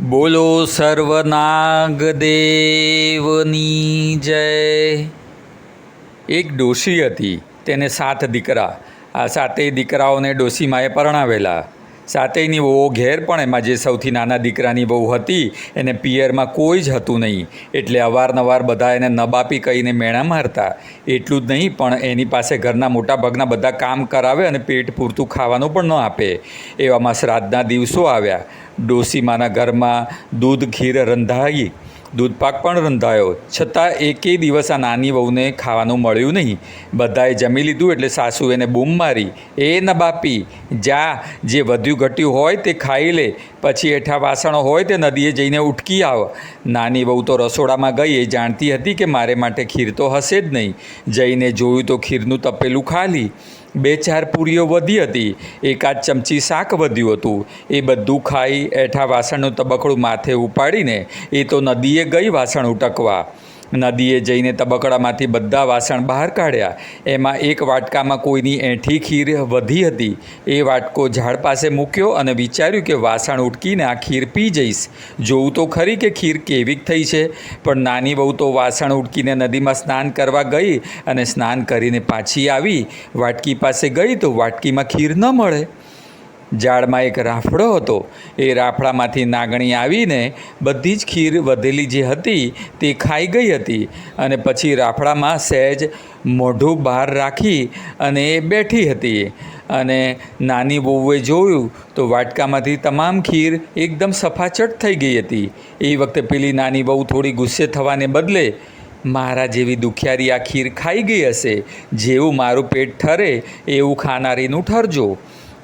બોલો સર્વનાગ દેવની જય. એક ડોશી હતી, તેને સાત દીકરા. આ સાતેય દીકરાઓને ડોશીમાએ પરણાવેલા. સાતેયની વહુઓ ઘેર પણ એમાં જે સૌથી નાના દીકરાની વહુ હતી, એને પિયરમાં કોઈ જ હતું નહીં. એટલે અવારનવાર બધા એને નબાપી કહીને મેણા મારતા. એટલું જ નહીં, પણ એની પાસે ઘરના મોટાભાગના બધા કામ કરાવે અને પેટ પૂરતું ખાવાનું પણ ન આપે. એવામાં શ્રાદ્ધના દિવસો આવ્યા. ડોસીમાના ઘરમાં દૂધ, ખીર રંધાઈ દૂધપાક પણ રંધાયો. છતાં એકેય દિવસ આ નાની વહુને ખાવાનું મળ્યું નહીં. બધાએ જમી લીધું એટલે સાસુ એને બૂમ મારી. એ ન બાપી જા, જે વધ્યું ઘટ્યું હોય તે ખાઈ લે. પછી એઠા વાસણો હોય તે નદીએ જઈને ઉટકી આવ. નાની બહુ તો રસોડામાં ગઈ એ જાણતી હતી કે મારે માટે ખીર તો હશે જ નહીં. જઈને જોયું તો ખીરનું તપેલું ખાલી. બે ચાર પૂરીઓ વધી હતી. એકાદ ચમચી શાક વધ્યું હતું. એ બધું ખાઈ એઠા વાસણનું તબકડું માથે ઉપાડીને એ તો નદીએ ગઈ વાસણ ઉટકવા. નદીએ જઈને તબકડામાંથી બધા વાસણ બહાર કાઢ્યા. એમાં એક વાટકામાં કોઈની એઠી ખીર વધી હતી. એ વાટકો ઝાડ પાસે મૂક્યો અને વિચાર્યું કે વાસણ ઉટકીને આ ખીર પી જઈશ. જોવું તો ખરી કે ખીર કેવીક થઈ છે, પણ નાની બહુ તો વાસણ ઉટકીને નદીમાં સ્નાન કરવા ગઈ અને સ્નાન કરીને પાછી આવી. વાટકી પાસે ગઈ તો વાટકીમાં ખીર ન મળે. ઝાડમાં એક રાફડો હતો. એ રાફડામાંથી નાગણી આવીને બધી જ ખીર વધેલી જે હતી તે ખાઈ ગઈ હતી અને પછી રાફડામાં સહેજ મોઢું બહાર રાખી અને એ બેઠી હતી. અને નાની વહુએ જોયું તો વાટકામાંથી તમામ ખીર એકદમ સફાચટ થઈ ગઈ હતી. એ વખતે પેલી નાની વહુ થોડી ગુસ્સે થવાને બદલે, મારા જેવી દુખિયારી આ ખીર ખાઈ ગઈ હશે. જેવું મારું પેટ ઠરે એવું ખાનારીનું ઠરજો.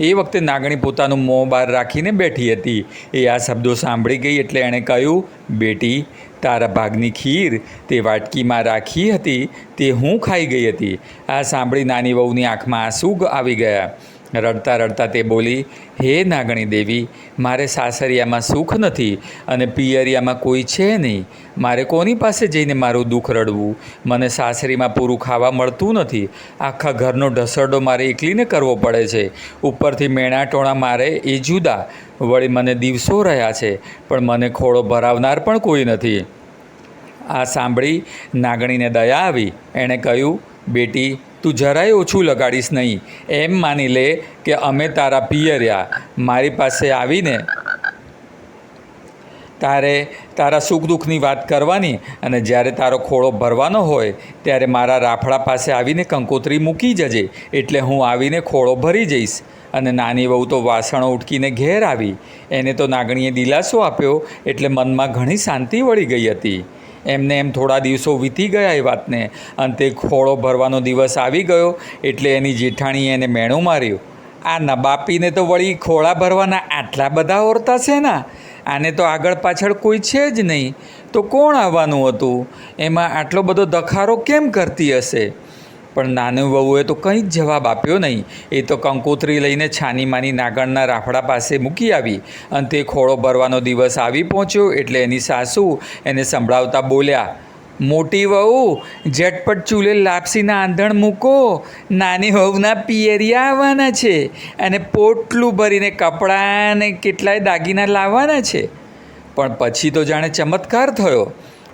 એ વખતે નાગણી પોતાનું મોં બહાર રાખીને બેઠી હતી. એ આ શબ્દો સાંભળી ગઈ એટલે એણે કહ્યું, બેટી, તારા ભાગની ખીર તે વાટકીમાં રાખી હતી, તે હું ખાઈ ગઈ હતી. આ સાંભળી નાની વહુની આંખમાં આંસુ આવી ગયા. રડતા રડતા તે બોલી, હે નાગણી દેવી, મારે સાસરિયામાં સુખ નથી અને પિયરિયામાં કોઈ છે નહીં. મારે કોની પાસે જઈને મારું દુઃખ રડવું? મને સાસરીમાં પૂરું ખાવા મળતું નથી. આખા ઘરનો ઢસરડો મારે એકલીને કરવો પડે છે. ઉપરથી મેણાટોણા મારે એ જુદા. વળી મને દિવસો રહ્યા છે, પણ મને ખોળો ભરાવનાર પણ કોઈ નથી. આ સાંભળી નાગણીને દયા આવી. એણે કહ્યું, બેટી તું જરાય ઓછું લગાડીશ નહીં. એમ માની લે કે અમે તારા પિયર્યા મારી પાસે આવીને તારે તારા સુખ દુઃખની વાત કરવાની અને જ્યારે તારો ખોળો ભરવાનો હોય ત્યારે મારા રાફડા પાસે આવીને કંકોત્રી મૂકી જજે એટલે હું આવીને ખોળો ભરી જઈશ. અને નાની વહુ તો વાસણો ઉટકીને ઘેર આવી. એને તો નાગણીએ દિલાસો આપ્યો એટલે મનમાં ઘણી શાંતિ વળી ગઈ હતી. એમને એમ થોડા દિવસો વીતી ગયા એ વાતને. અંતે ખોળો ભરવાનો દિવસ આવી ગયો એટલે એની જેઠાણીએ એને મેણું માર્યું. આ નબાપીને તો વળી ખોળા ભરવાના આટલા બધા ઓરતા છે ને. આને તો આગળ પાછળ કોઈ છે જ નહીં. તો કોણ આવવાનું હતું? એમાં આટલો બધો દખારો કેમ કરતી હશે? પણ નાની વહુએ તો કંઈ જ જવાબ આપ્યો નહીં. એ તો કંકોત્રી લઈને છાની માની નાગણના રાફડા પાસે મૂકી આવી. અને તે ખોળો ભરવાનો દિવસ આવી પહોંચ્યો એટલે એની સાસુ એને સંભળાવતા બોલ્યા, મોટી વહુ, ઝટપટ ચૂલે લાપસીના આંધણ મૂકો. નાની વહુના પિયરિયા આવવાના છે અને પોટલું ભરીને કપડાં ને કેટલાય દાગીના લાવવાના છે. પણ પછી તો જાણે ચમત્કાર થયો.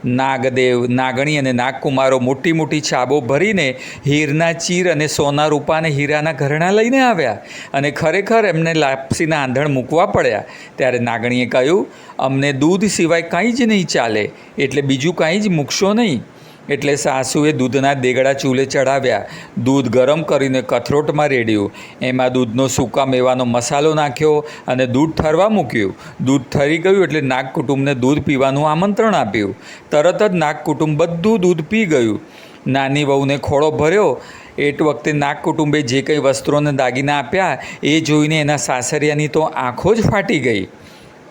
નાગદેવ, નાગણી અને નાગકુમારો મોટી મોટી છાબો ભરીને હીરના ચીર અને સોના રૂપા અને હીરાના ઘરણા લઈને આવ્યા અને ખરેખર એમને લાપસીના આંધણ મૂકવા પડ્યા. ત્યારે નાગણીએ કહ્યું, અમને દૂધ સિવાય કંઈ જ નહીં ચાલે, એટલે બીજું કાંઈ જ મૂકશો નહીં. એટલે સાસુએ દૂધના દેગડા ચૂલે ચડાવ્યા. દૂધ ગરમ કરીને કથરોટમાં રેડ્યું. એમાં દૂધનો સૂકા મેવાનો મસાલો નાખ્યો અને દૂધ ઠરવા મૂક્યું. દૂધ ઠરી ગયું એટલે નાગ કુટુંબને દૂધ પીવાનું આમંત્રણ આપ્યું. તરત જ નાગ કુટુંબ બધું દૂધ પી ગયું. નાની વહુને ખોળો ભર્યો. એટ વખતે નાગ કુટુંબે જે કંઈ વસ્ત્રોને દાગીના આપ્યા એ જોઈને એના સાસરિયાની તો આંખો જ ફાટી ગઈ.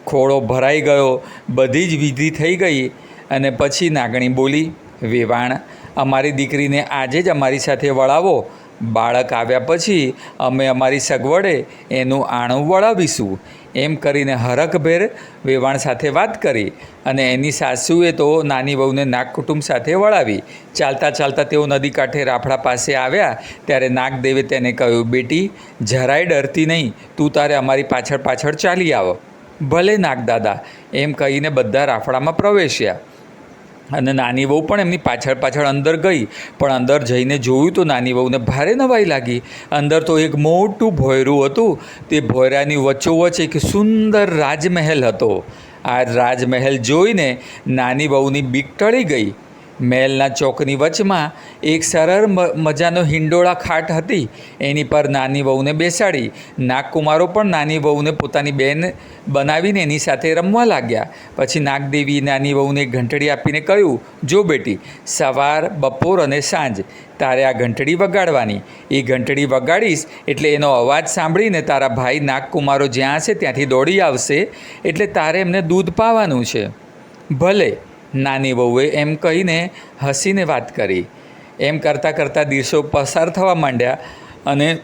ખોળો ભરાઈ ગયો. બધી જ વિધિ થઈ ગઈ અને પછી નાગણી બોલી વેવાણ. અમારી દીકરીને આજે જ અમારી સાથે વળાવો. બાળક આવ્યા પછી અમે અમારી સગવડે એનું આણું વળાવીશું. એમ કરીને હરખભેર વેવાણ સાથે વાત કરી અને એની સાસુએ તો નાની વહુને નાગ કુટુંબ સાથે વળાવી. ચાલતા ચાલતા તેઓ નદી કાંઠે રાફડા પાસે આવ્યા. ત્યારે નાગદેવે તેને કહ્યું, બેટી, જરાય ડરતી નહીં. તું તારે અમારી પાછળ પાછળ ચાલી આવ. ભલે નાગદાદા. એમ કહીને બધા રાફડામાં પ્રવેશ્યા. અને નાની વહુ પણ એમની પાછળ પાછળ અંદર ગઈ, પણ અંદર જઈને જોયું તો નાની વહુને ભારે નવાઈ લાગી. અંદર તો એક મોટું ભોયરું હતું, તે ભોયરાની વચ્ચોવચ્ચ એક સુંદર રાજમહેલ હતો. આ રાજમહેલ જોઈને નાની વહુની બીક ટળી ગઈ. મહેલના ચોકની વચમાં એક સરળ મજાનો હિંડોળા ખાટ હતી. એની પર નાની વહુને બેસાડી. નાગકુમારો પણ નાની વહુને પોતાની બેન બનાવીને એની સાથે રમવા લાગ્યા. પછી નાગદેવી નાની વહુને ઘંટડી આપીને કહ્યું, જો બેટી, સવાર, બપોર અને સાંજ. તારે આ ઘંટડી વગાડવાની. એ ઘંટડી વગાડીશ એટલે એનો અવાજ સાંભળીને તારા ભાઈ નાગકુમારો જ્યાં હશે ત્યાંથી દોડી આવશે એટલે તારે એમને દૂધ પાવાનું છે. ભલે નાની વહુએ એમ કહીને હસીને વાત કરી. એમ કરતાં કરતાં દિવસો પસાર થવા માંડ્યા અને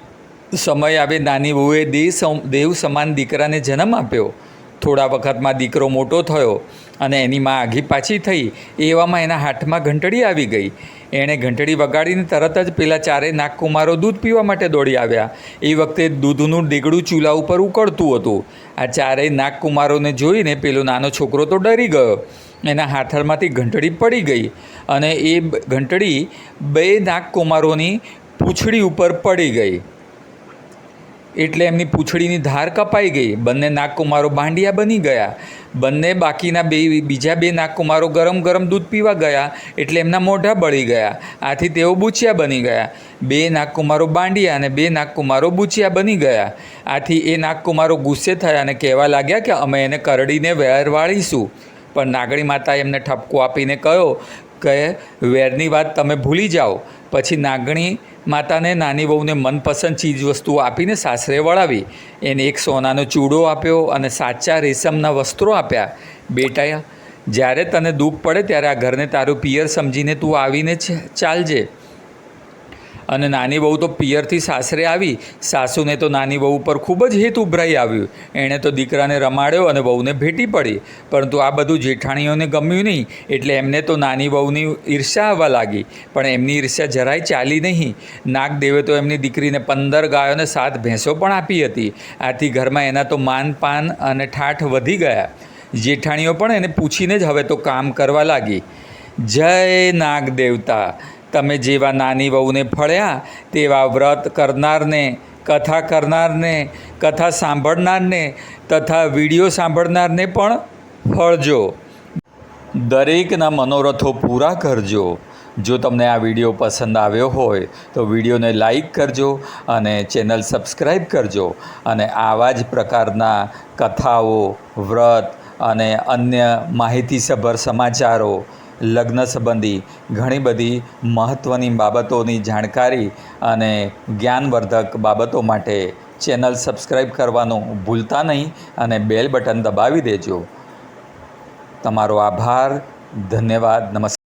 સમય આવે નાની વહુએ સમ- દેવ સમાન દીકરાને જન્મ આપ્યો. થોડા વખતમાં દીકરો મોટો થયો અને એની માં આઘી પાછી થઈ. એવામાં એના હાથમાં ઘંટડી આવી ગઈ. એણે ઘંટડી વગાડીને તરત જ પેલા ચારે નાગકુમારો દૂધ પીવા માટે દોડી આવ્યા. એ વખતે દૂધનું ડીગડું ચૂલા ઉપર ઉકળતું હતું. આ ચારેય નાગકુમારોને જોઈને પેલો નાનો છોકરો તો ડરી ગયો. એના હાથળમાંથી ઘંટડી પડી ગઈ અને એ ઘંટડી બે નાગકુમારોની પૂંછડી ઉપર પડી ગઈ. એટલે એમની પૂંછડીની ધાર કપાઈ ગઈ. બંને નાગકુમારો બાંડિયા બની ગયા. બંને બાકીના બે, બીજા બે નાગકુમારો ગરમ ગરમ દૂધ પીવા ગયા એટલે એમના મોઢા બળી ગયા. આથી તેઓ બૂચિયા બની ગયા. બે નાગકુમારો બાંડિયા અને બે નાગકુમારો બૂચિયા બની ગયા. આથી એ નાગકુમારો ગુસ્સે થયા અને કહેવા લાગ્યા કે અમે એને કરડીને વેર વાળીશું પણ નાગણી માતાએ એમને ઠપકો આપીને કહ્યો કે, વેરની વાત તમે ભૂલી જાઓ. પછી નાગણી માતાને નાની વહુને મનપસંદ ચીજવસ્તુઓ આપીને સાસરે વળાવી. એને એક સોનાનો ચૂડો આપ્યો અને સાચા રેશમના વસ્ત્રો આપ્યા. બેટા જ્યારે તને દુઃખ પડે ત્યારે આ ઘરને તારું પિયર સમજીને તું આવીને ચાલજે. અને નાની વહુ તો પિયરથી સાસરે આવી, સાસુને તો નાની વહુ પર ખૂબ જ હિત ઉભરાઈ આવ્યું. એણે તો દીકરાને રમાડ્યો અને વહુને ભેટી પડી. પરંતુ આ બધું જેઠાણીઓને ગમ્યું નહીં, એટલે એમને તો નાની વહુની ઈર્ષા આવવા લાગી. પણ એમની ઈર્ષા જરાય ચાલી નહીં. નાગદેવે તો એમની દીકરીને પંદર ગાયો અને સાત ભેંસો પણ આપી હતી. આથી ઘરમાં એના તો માન, પાન અને ઠાઠ વધી ગયા. જેઠાણીઓ પણ એને પૂછીને જ હવે તો કામ કરવા લાગી. જય નાગ દેવતા તમે જેવા નાની વહુને ફળ્યા તેવા વ્રત કરનારને, કથા કરનારને, કથા સાંભળનારને, તથા વીડિયો સાંભળનારને પણ ફળજો દરેકના મનોરથો પૂરા કરજો. જો તમને આ વીડિયો પસંદ આવ્યો હોય, તો વિડીયોને લાઈક કરજો અને ચેનલ સબસ્ક્રાઈબ કરજો. અને આવા જ પ્રકારના કથાઓ, વ્રત અને અન્ય માહિતીસભર સમાચારો લગ્ન સંબંધી ઘણી બધી મહત્ત્વની બાબતોની જાણકારી અને જ્ઞાનવર્ધક બાબતો માટે ચેનલ સબસ્ક્રાઈબ કરવાનું ભૂલતા નહીં અને બેલ બટન દબાવી દેજો. તમારો આભાર. ધન્યવાદ. નમસ્કાર.